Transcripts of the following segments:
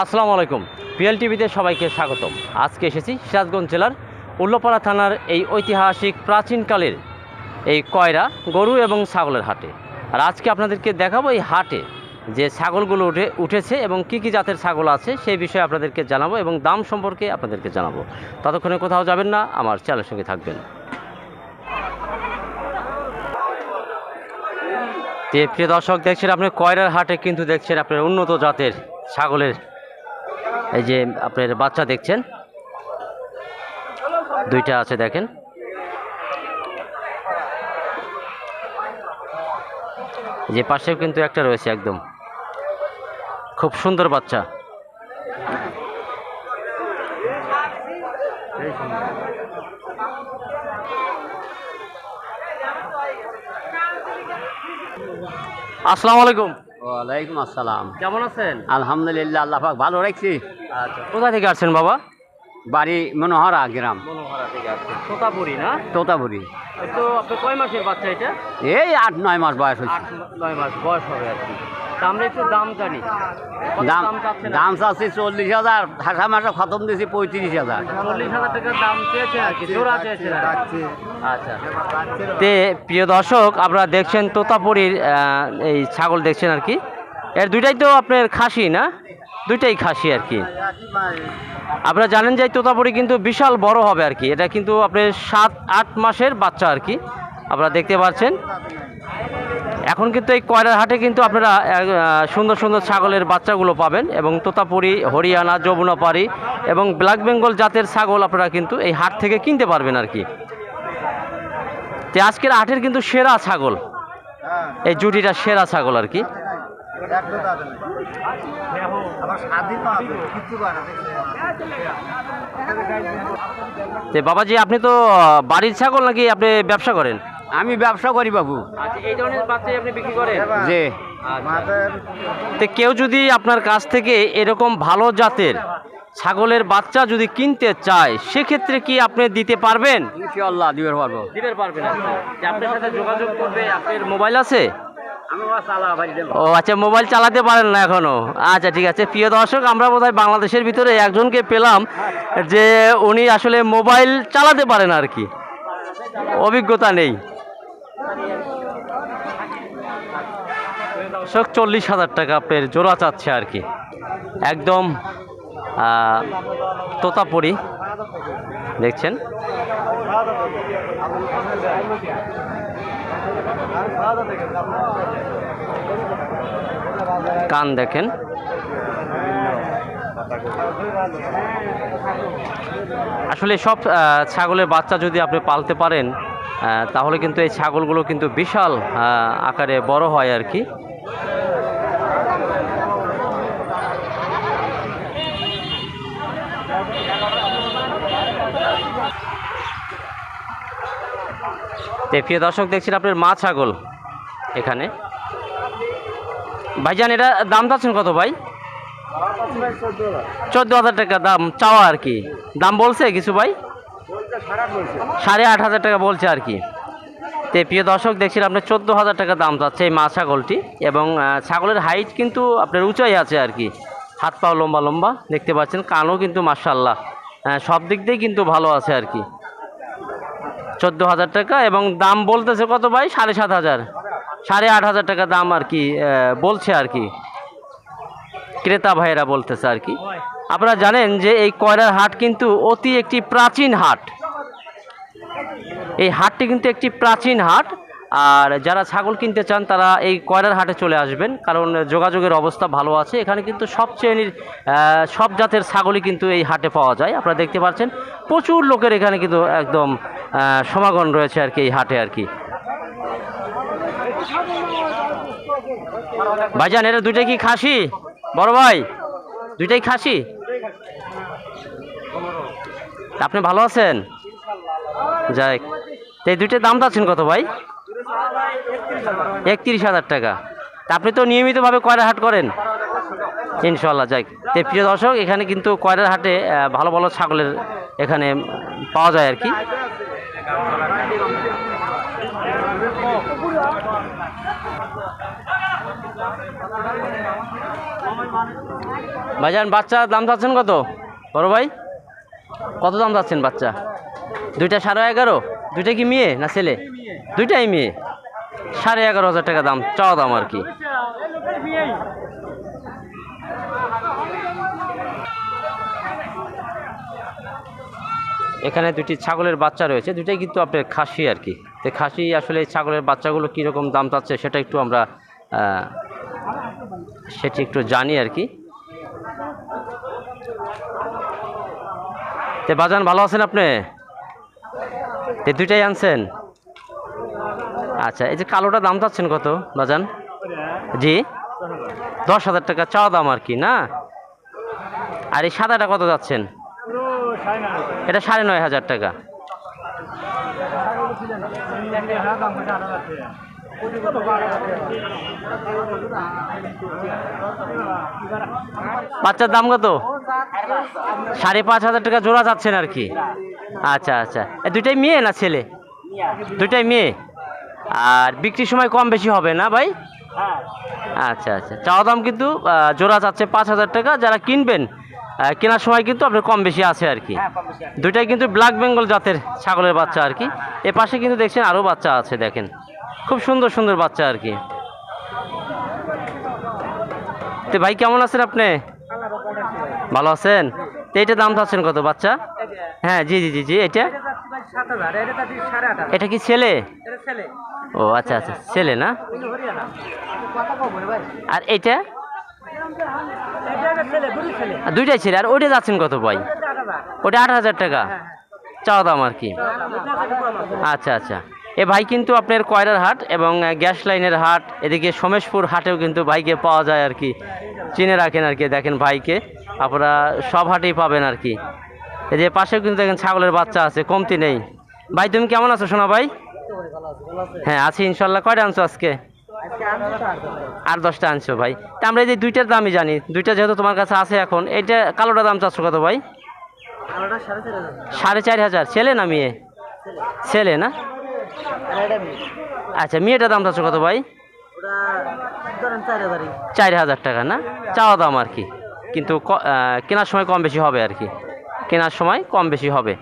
আসসালামু আলাইকুম। পিএল টিভিতে সবাইকে স্বাগতম। আজকে এসেছি সিরাজগঞ্জ জেলার উল্লপাড়া থানার এই ঐতিহাসিক প্রাচীনকালের এই কয়রা, গরু এবং ছাগলের হাটে। আর আজকে আপনাদেরকে দেখাবো এই হাটে যে ছাগলগুলো উঠে, উঠেছে এবং কী কী জাতের ছাগল আছে সেই বিষয়ে আপনাদেরকে জানাব এবং দাম সম্পর্কে আপনাদেরকে জানাব। ততক্ষণে কোথাও যাবেন না, আমার চ্যানেলের সঙ্গে থাকবেন। প্রিয় দর্শক, দেখছেন আপনি কয়রার হাটে কিন্তু দেখছেন আপনার উন্নত জাতের ছাগলের এই যে আপনার বাচ্চা দেখছেন? দুইটা আছে দেখেন। যে পাশেও কিন্তু একটা রয়েছে একদম। খুব সুন্দর বাচ্চা। আসসালামু আলাইকুম। ওয়ালাইকুম আসসালাম। কেমন আছেন? আলহামদুলিল্লাহ আল্লাহ পাক ভালো রাখছি। আচ্ছা। কোথা থেকে আসছেন বাবা? বাড়ি মনোহরা গ্রাম। মনোহরা থেকে আসছেন। তোতাপুরি না? তোতাপুরি। এই তো আপনার কয় মাসের বাচ্চা এটা? এই আট নয় মাস বয়স হচ্ছে আট নয় মাস বয়স হবে আর কি। আমরা একটু দাম জানি। দাম দাম চাচ্ছি চল্লিশ হাজার। ঠাসা মাসে খতম দিয়েছি পঁয়ত্রিশ হাজার। চল্লিশ হাজার টাকার দাম চেয়েছেন আর কি জোড়া চেয়েছেন আচ্ছা। তে প্রিয় দর্শক আপনারা দেখছেন তোতাপুরীর এই ছাগল দেখছেন আর কি। এর দুইটাই তো আপনার খাসি না? দুইটাই খাসি আর কি। আপনারা জানেন যে তোতাপুরি কিন্তু বিশাল বড় হবে আর কি। এটা কিন্তু আপনার সাত, আট মাসের বাচ্চা আর কি। আপনারা দেখতে পাচ্ছেন। এখন কিন্তু এই কয়রার হাটে কিন্তু আপনারা সুন্দর সুন্দর ছাগলের বাচ্চাগুলো পাবেন এবং তোতাপুরি, হরিয়ানা, যমুনাপাড়ি এবং ব্ল্যাক বেঙ্গল জাতের ছাগল আপনারা কিন্তু এই হাট থেকে কিনতে পারবেন আর কি। তো আজকের হাটের কিন্তু সেরা ছাগল। এই জুটিটা সেরা ছাগল আর কি। তো বাবাজি আপনি তো বাড়ির ছাগল নাকি আপনি ব্যবসা করেন? আমি ব্যবসা করি বাবু। আচ্ছা এই ধরনের বাচ্চাই আপনি বিক্রি করেন? যে তো কেউ যদি আপনার কাছ থেকে এরকম ভালো জাতের ছাগলের বাচ্চা যদি কিনতে চায় সেক্ষেত্রে কি আপনি দিতে পারবেন? ইনশাল্লাহ দিবে পারব। দিতে পারবেন আপনার সাথে যোগাযোগ করবে আপনার মোবাইল আছে? ও আচ্ছা মোবাইল চালাতে পারেন না এখনও? আচ্ছা ঠিক আছে। প্রিয় দর্শক আমরা বোধহয় বাংলাদেশের ভিতরে একজনকে পেলাম যে উনি আসলে মোবাইল চালাতে পারেন আর কি। অভিজ্ঞতা নেই। দর্শক চল্লিশ হাজার টাকা আপনার জোড়া চাচ্ছে আর কি। একদম আহ, তোতাপুরি। দেখছেন? কান দেখেন। আসলে সব ছাগলের বাচ্চা যদি আপনি পালতে পারেন তাহলে কিন্তু এই ছাগলগুলো কিন্তু বিশাল আকারে বড় হয় আর কি। তো প্রিয় দর্শক, দেখছেন আপনার মা ছাগল এখানে। ভাইজান, এটা দাম চাচ্ছেন কত ভাই? চোদ্দ হাজার টাকা দাম চাওয়া আর কি। দাম বলছে কিছু ভাই? সাড়ে আট হাজার টাকা বলছে আর কি। তো প্রিয় দর্শক, দেখছেন আপনার চোদ্দ হাজার টাকা দাম চাচ্ছে এই মা ছাগলটি এবং ছাগলের হাইট কিন্তু আপনার উঁচাই আছে আর কি। হাত পাও লম্বা লম্বা, দেখতে পাচ্ছেন, কানও কিন্তু মার্শাল্লাহ সব দিক দিয়েই কিন্তু ভালো আছে আর কি। চোদ্দ হাজার টাকা এবং দাম বলতেছে কত ভাই? সাড়ে সাত হাজার। সাড়ে আট হাজার টাকা দাম আর কি বলছে আর কি। ক্রেতা ভাইয়েরা বলতেছে আর কি। আপনারা জানেন যে এই কয়রার হাট কিন্তু অতি একটি প্রাচীন হাট। এই হাটটি কিন্তু একটি প্রাচীন হাট। আর যারা ছাগল কিনতে চান, তারা এই কয়রার হাটে চলে আসবেন। কারণ যোগাযোগের অবস্থা ভালো আছে। এখানে কিন্তু সব শ্রেণির সব জাতের ছাগলই কিন্তু এই হাটে পাওয়া যায়। আপনারা দেখতে পাচ্ছেন, প্রচুর লোকের এখানে কিন্তু একদম সমাগম রয়েছে আর কি এই হাটে আর কি। ভাইজান এটা দুইটাই কি খাসি? বড় ভাই, দুইটাই খাসি? আপনি ভালো আছেন? যাই এই দুইটার দাম চাচ্ছেন কত ভাই? একত্রিশ হাজার টাকা। আপনি তো নিয়মিতভাবে কয়রা হাট করেন? ইনশাল্লাহ যাই তো প্রিয় দর্শক, এখানে কিন্তু কয়রার হাটে ভালো ভালো ছাগলের এখানে পাওয়া যায় আর কি। ভাইজান, বাচ্চা দাম চাচ্ছেন কত? বড় ভাই? কত দাম চাচ্ছেন বাচ্চা? দুইটা সাড়ে এগারো? দুইটা কি মেয়ে না ছেলে? দুইটাই মেয়ে। সাড়ে এগারো হাজার টাকা দাম, চাওয়া দাম আর কি। এখানে দুটি ছাগলের বাচ্চা রয়েছে দুটাই কিন্তু আপনার খাসি আর কি। তো খাসি আসলে ছাগলের বাচ্চাগুলো কীরকম দাম চাচ্ছে সেটা একটু আমরা সেটি একটু জানি আর কি। তে বাজান, ভালো আছেন আপনি? তে দুইটাই আনছেন? আচ্ছা এই যে কালোটা দাম চাচ্ছেন কত, বাজান? জি? দশ হাজার টাকা চাওয়া দাম আর কি, না? আর এই সাদাটা কত যাচ্ছেন এটা সাড়ে নয় হাজার টাকা। বাচ্চার দাম কত? সাড়ে পাঁচ হাজার টাকা জোড়া যাচ্ছেন আর কি। আচ্ছা আচ্ছা। দুইটাই মেয়ে না ছেলে? দুইটাই মেয়ে? আর বিক্রির সময় কম বেশি হবে না ভাই? আচ্ছা আচ্ছা। চাওয়া দাম কিন্তু জোড়া যাচ্ছে পাঁচ হাজার টাকা। যারা কিনবেন কেনার সময় কিন্তু আপনার কম বেশি আছে আর কি। দুইটাই কিন্তু ব্ল্যাক বেঙ্গল জাতের ছাগলের বাচ্চা আর কি। এ পাশে কিন্তু দেখছেন আরও বাচ্চা আছে দেখেন। খুব সুন্দর সুন্দর বাচ্চা আর কি। তো ভাই কেমন আছেন আপনি? ভালো আছেন? তো এইটা দাম চাচ্ছেন কত বাচ্চা? হ্যাঁ জি জি জি জি এটা? এটা কি ছেলে? ও আচ্ছা আচ্ছা ছেলে না? আর আর দুইটাই ছেলে আর ওইটা যাচ্ছেন কত ভাই? ওটা আট হাজার টাকা? চাওয়া দাম আর কি? আচ্ছা আচ্ছা। এ ভাই কিন্তু আপনার কয়রার হাট এবং গ্যাস লাইনের হাট এদিকে সোমেশপুর হাটেও কিন্তু ভাইকে পাওয়া যায় আর কি। চিনে রাখেন আর কি দেখেন ভাইকে। আপনারা সব হাটেই পাবেন আর কি। এই যে পাশেও কিন্তু দেখেন ছাগলের বাচ্চা আছে কমতি নেই। ভাই তুমি কেমন আছো শোনা ভাই? হ্যাঁ আছি ইনশাল্লাহ। কয়টা আনছো আজকে? আর দশটা আনছো ভাই। তা আমরা এই যে দুইটার দামই জানি দুইটা যেহেতু তোমার কাছে আছে এখন এইটা কালোটা দাম চাচ্ছ কত ভাই? সাড়ে চার হাজার। ছেলে না মেয়ে? ছেলে না? আচ্ছা মেয়েটার দাম চাচ্ছ কত ভাই? চার হাজার টাকা না? চাওয়া দাম আর কি। কিন্তু কেনার সময় কম বেশি হবে আর কি। কেনার সময় কম বেশি হবে।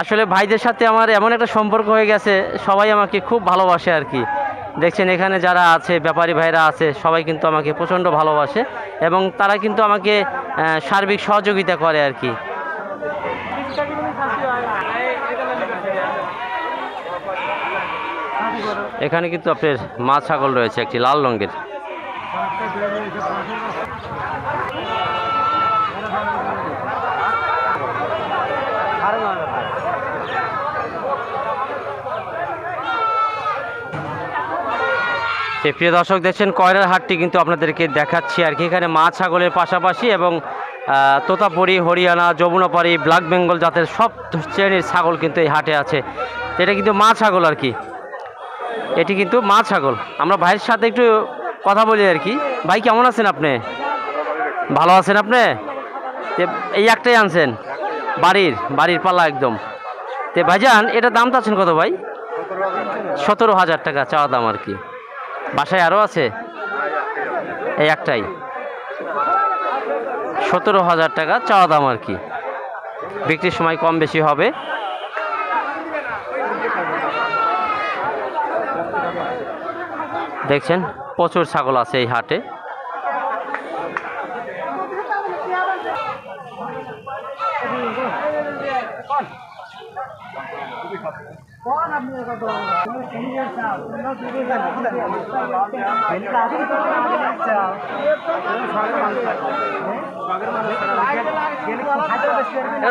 আসলে ভাইদের সাথে আমার এমন একটা সম্পর্ক হয়ে গেছে, সবাই আমাকে খুব ভালোবাসে আর কি। দেখছেন এখানে যারা আছে, ব্যাপারী ভাইরা আছে, সবাই কিন্তু আমাকে প্রচণ্ড ভালোবাসে এবং তারা কিন্তু আমাকে সার্বিক সহযোগিতা করে আর কি। এখানে কিন্তু আপনার মা ছাগল রয়েছে, একটি লাল রঙের। প্রিয় দর্শক, দেখছেন কয়লার হাটটি কিন্তু আপনাদেরকে দেখাচ্ছি। আর কি, এখানে মা ছাগলের পাশাপাশি এবং তোতাপুরি, হরিয়ানা, যমুনাপাড়ি, ব্ল্যাক বেঙ্গল জাতের সব শ্রেণির ছাগল কিন্তু এই হাটে আছে। এটা কিন্তু মা ছাগল আর কি। এটি কিন্তু মা ছাগল। আমরা ভাইয়ের সাথে একটু কথা বলি আর কি। ভাই, কেমন আছেন আপনি? ভালো আছেন আপনি? এই একটাই আনছেন? বাড়ির বাড়ির পাল্লা একদম। তে ভাইজান এটা দাম চাচ্ছেন কত ভাই? সতেরো হাজার টাকা চাওয়া দাম আর কি। বাসায় আরও আছে? এই একটাই। সতেরো হাজার টাকা চাওয়া দাম আর কি। বিক্রির সময় কম বেশি হবে। দেখছেন, প্রচুর ছাগল আছে এই হাটে।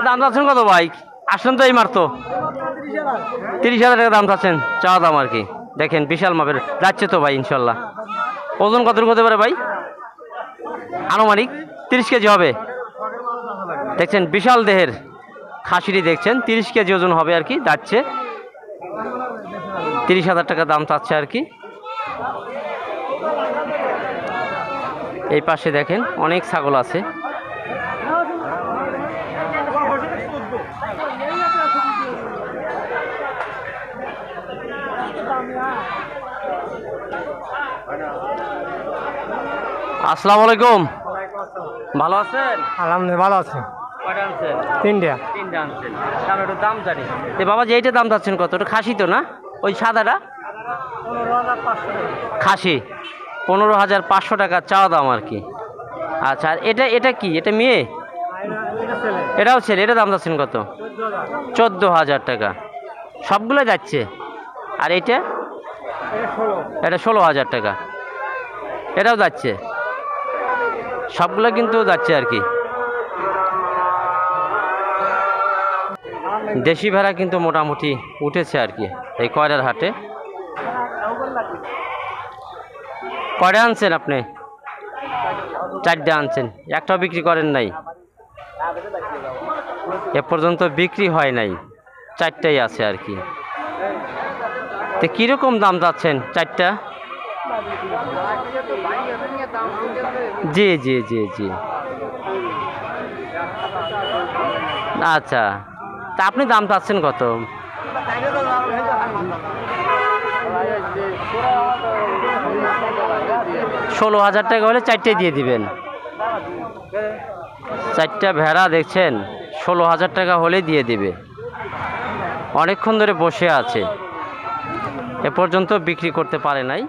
দাম চাচ্ছেন কত ভাই? আসলেন তো এই মারতো তিরিশ হাজার টাকা দাম চাচ্ছেন, চাওয়া দাম আর কি। দেখেন, বিশাল মাপের, যাচ্ছে তো ভাই, ইনশাল্লাহ। ওজন কত হতে পারে ভাই? আনুমানিক তিরিশ কেজি হবে। দেখছেন, বিশাল দেহের খাসিটি দেখছেন, তিরিশ কেজি ওজন হবে আর কি, যাচ্ছে। তিরিশ হাজার টাকা দাম চাচ্ছে আর কি। এই পাশে দেখেন অনেক ছাগল আছে। আসসালামু আলাইকুম। ভালো আছেন? আলহামদুলিল্লাহ, ভালো আছে। কয়টা আনছেন তিনটা। তিনটা আনছেন। তাহলে একটু দাম জানি। তো বাবা যে এইটা দাম চাচ্ছেন কত? ওটা খাসি তো না? ওই সাদাটা? খাসি। পনেরো হাজার পাঁচশো টাকা চাওয়া দাম আর কি। আচ্ছা আর এটা এটা কি? এটা মেয়ে? এটাও ছেলে। এটা দাম যাচ্ছেন কত? চোদ্দ হাজার টাকা। সবগুলো যাচ্ছে? আর এইটা? এটা ষোলো হাজার টাকা। এটাও যাচ্ছে। সবগুলো কিন্তু যাচ্ছে আর কি। দেশি ভেড়া কিন্তু মোটামুটি উঠেছে আর কি, এই কয়লার হাটে। কয়টা আনছেন আপনি? চারটে আনছেন, একটাও বিক্রি করেন নাই? এ পর্যন্ত বিক্রি হয় নাই, চারটাই আছে আর কি। তো কীরকম দাম যাচ্ছেন চারটা? জি জি জি জি। আচ্ছা। তা আপনি দাম চাচ্ছেন কত? ষোলো হাজার টাকা হলে চারটে দিয়ে দিবেন। চারটা ভেড়া দেখছেন, ষোলো হাজার টাকা হলে দিয়ে দিবে। অনেকক্ষণ ধরে বসে আছে। এ পর্যন্ত বিক্রি করতে পারে নাই।